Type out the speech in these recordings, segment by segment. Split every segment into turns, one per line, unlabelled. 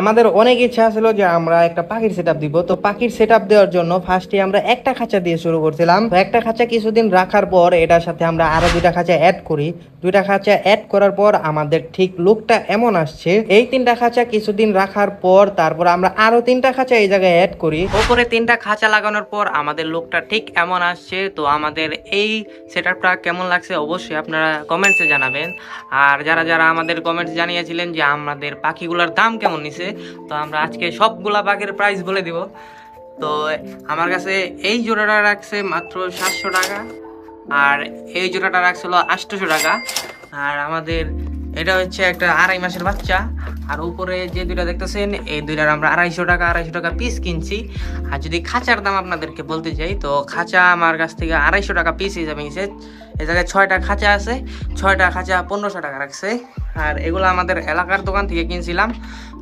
আমাদের অনেক ইচ্ছা ছিল যে আমরা একটা পাখির সেট দিব। তো পাখির সেট দেওয়ার জন্য ফার্স্টে আমরা একটা খাঁচা দিয়ে শুরু করছিলাম। একটা খাঁচা কিছুদিন রাখার পর এটার সাথে আমরা আরও দুইটা খাঁচা অ্যাড করি। দুইটা খাঁচা অ্যাড করার পর আমাদের ঠিক লুকটা এমন আসছে। এই তিনটা খাঁচা কিছুদিন রাখার পর তারপর আমরা আরও তিনটা খাঁচা এই জায়গায় অ্যাড করি।
ওপরে তিনটা খাঁচা লাগানোর পর আমাদের লুকটা ঠিক এমন আসছে। তো আমাদের এই সেটআপটা কেমন লাগছে অবশ্যই আপনারা কমেন্টসে জানাবেন। আর যারা যারা আমাদের কমেন্টস জানিয়েছিলেন যে আমাদের পাখিগুলোর দাম কেমন নিছে। তো আমরা আজকে সবগুলা পাখির প্রাইস বলে দিব। তো আমার কাছে এই জোড়াটা রাখছে মাত্র সাতশো টাকা আর এই জোড়াটা রাখছিল আটশোশো টাকা। আর আমাদের এটা হচ্ছে একটা আড়াই মাসের বাচ্চা। আর উপরে যে দুইটা দেখতেছেন, এই দুইটার আমরা আড়াইশো টাকা আড়াইশো টাকা পিস কিনছি। আর যদি খাঁচার দাম আপনাদেরকে বলতে চাই তো খাঁচা আমার কাছ থেকে আড়াইশো টাকা পিস হিসাবে নিছে। এই জায়গায় ছয়টা খাঁচা আছে, ছয়টা খাঁচা পনেরোশো টাকা রাখছে। আর এগুলো আমাদের এলাকার দোকান থেকে কিনছিলাম।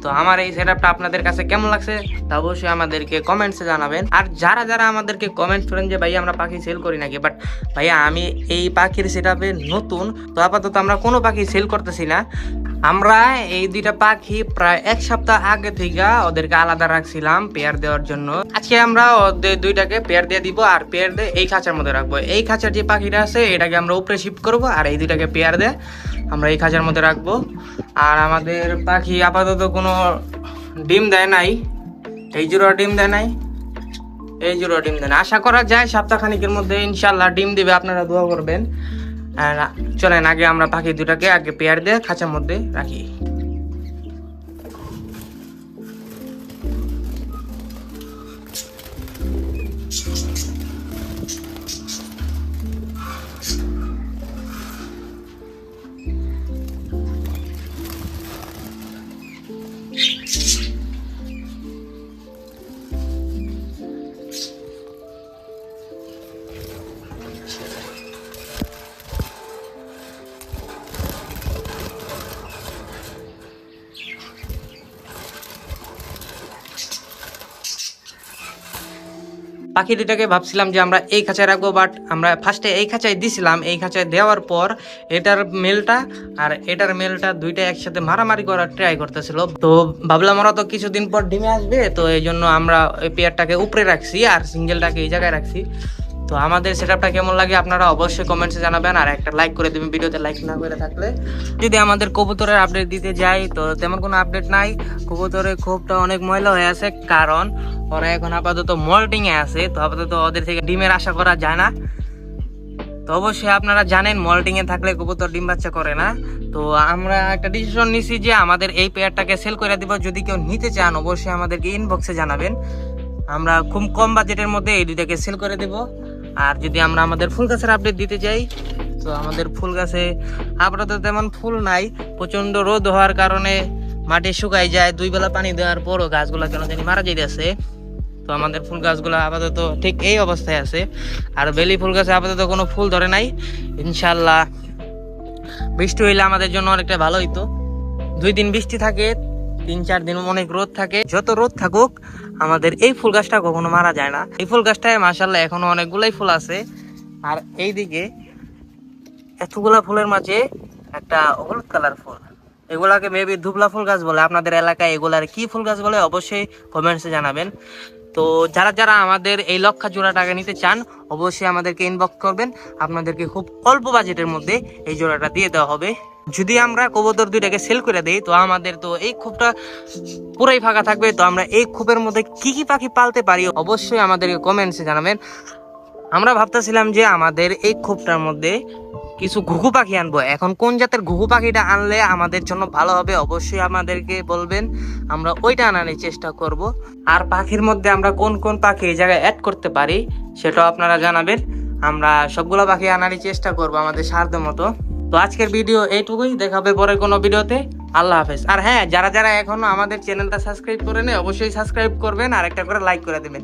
তো আমার এই সেটআপটা আপনাদের কাছে কেমন লাগছে তা অবশ্যই আমাদেরকে কমেন্টসে জানাবেন। আর যারা যারা আমাদেরকে কমেন্টস করেন যে ভাই আমরা পাখি সেল করি নাকি? বাট ভাইয়া, আমি এই পাখির সেটআপে নতুন, তো আপাতত আমরা কোনো পাখি সেল করতেছি না। আমরা এই দুইটা পাখি প্রায় এক সপ্তাহ আগে থেকে ওদেরকে আলাদা রাখছিলাম পেয়ার দেওয়ার জন্য। আজকে আমরা ওদের দুইটাকে পেয়ার দিয়ে দিব আর পেয়ার দিয়ে এই খাঁচার মধ্যে রাখব। এই খাঁচার যে পাখিটা আছে, এটাকে আমরা উপরে শিফট করব আর এই দুইটাকে পেয়ার দিয়ে আমরা এই খাঁচার মধ্যে রাখব। আর আমাদের পাখি আপাতত কোনো ডিম দেয় নাই। এই জোড়া ডিম দেয় নাই। এই জোড়া ডিম দেয় না আশা করা যায় সপ্তাহখানিকের মধ্যে ইনশাল্লাহ ডিম দিবে। আপনারা দোয়া করবেন। আর চলেন আগে আমরা পাখি দুটাকে আগে পেয়ার দিয়ে খাঁচার মধ্যে রাখি। পাখি দুটাকে ভাবছিলাম যে আমরা এই খাঁচায় রাখব বাট আমরা ফার্স্টে এই খাঁচায় দিছিলাম। এই খাঁচায় দেওয়ার পর এটার মেলটা আর এটার মেলটা দুইটা একসাথে মারামারি করার ট্রাই করতেছিল। তো ভাবলাম ওরা তো কিছুদিন পর ডিমে আসবে, তো এই জন্য আমরা ওই পেয়ারটাকে উপরে রাখছি আর সিঙ্গেলটাকে এই জায়গায় রাখছি। তো আমাদের সেটআপটা কেমন লাগে আপনারা অবশ্যই কমেন্টসে জানাবেন আর একটা লাইক করে দেবেন ভিডিওতে লাইক না করে থাকলে। যদি আমাদের কবুতরের আপডেট দিতে যাই, তো তেমন কোনো আপডেট নাই। কবুতরের খোপটা অনেক ময়লা হয়ে আছে, কারণ ওরা এখন আপাতত মল্টিং এ আছে, তো আপাতত ওদের থেকে ডিমের আশা করা যায় না। তো অবশ্যই আপনারা জানেন মল্টিং এ থাকলে কবুতর ডিম বাচ্চা করে না। তো আমরা একটা ডিসিশন নিছি যে আমাদের এই পেয়ারটাকে সেল করে দিব। যদি কেউ নিতে চান, অবশ্যই আমাদেরকে ইনবক্সে জানাবেন। আমরা খুব কম বাজেটের মধ্যে এই দুইটাকে সেল করে দেব। আর যদি আমরা আমাদের ফুল গাছের আপডেট দিতে চাই তো আমাদের ফুল গাছে আপাতত তেমন ফুল নাই। প্রচণ্ড রোদ হওয়ার কারণে মাটি শুকাই যায়, দুই বেলা পানি দেওয়ার পরও গাছগুলো কেন জানি মারা যাইতেছে। তো আমাদের ফুল গাছগুলো আপাতত ঠিক এই অবস্থায় আছে। আর বেলি ফুল গাছে আপাতত কোনো ফুল ধরে নাই। ইনশাল্লাহ বৃষ্টি হইলে আমাদের জন্য অনেকটা ভালো হইতো। দুই দিন বৃষ্টি থাকে তিন চার দিন অনেক রোদ থাকে। যত রোদ থাকুক, আমাদের এই ফুল গাছটা কখনো মারা যায় না। এই ফুল গাছটায় মাসাল্লাহ এখনও অনেকগুলাই ফুল আছে। আর এইদিকে এতগুলা ফুলের মাঝে একটা হলুদ কালার ফুল। এগুলাকে মেবি ধুবলা ফুল গাছ বলে। আপনাদের এলাকায় এগুলার কি ফুল গাছ বলে অবশ্যই কমেন্টসে জানাবেন। তো যারা যারা আমাদের এই লক্ষা জোড়া টাকা নিতে চান, অবশ্যই আমাদেরকে ইনবক্স করবেন। আপনাদেরকে খুব অল্প বাজেটের মধ্যে এই জোড়াটা দিয়ে দেওয়া হবে। যদি আমরা কবুতর দুইটাকে সেল করে দিই, তো আমাদের তো এই খুবটা পুরাই ফাঁকা থাকবে। তো আমরা এই খুবের মধ্যে কি কি পাখি পালতে পারি, অবশ্যই আমাদেরকে কমেন্টসে জানাবেন। আমরা ভাবতেছিলাম যে আমাদের এই ক্ষোভটার মধ্যে কিছু ঘুঘু পাখি আনব। এখন কোন জাতের ঘুঘু পাখিটা আনলে আমাদের জন্য ভালো হবে অবশ্যই আমাদেরকে বলবেন। আমরা ওইটা আনার চেষ্টা করব। আর পাখির মধ্যে আমরা কোন কোন পাখি এই জায়গায় অ্যাড করতে পারি, সেটাও আপনারা জানাবেন। আমরা সবগুলো পাখি আনারই চেষ্টা করব আমাদের সাধ্য মতো। তো আজকের ভিডিও এইটুকুই দেখাবে পরে কোনো ভিডিওতে। আল্লাহ হাফেজ। আর হ্যাঁ যারা যারা এখনও আমাদের চ্যানেলটা সাবস্ক্রাইব করে নেই অবশ্যই সাবস্ক্রাইব করবেন আর একটা করে লাইক করে দেবেন।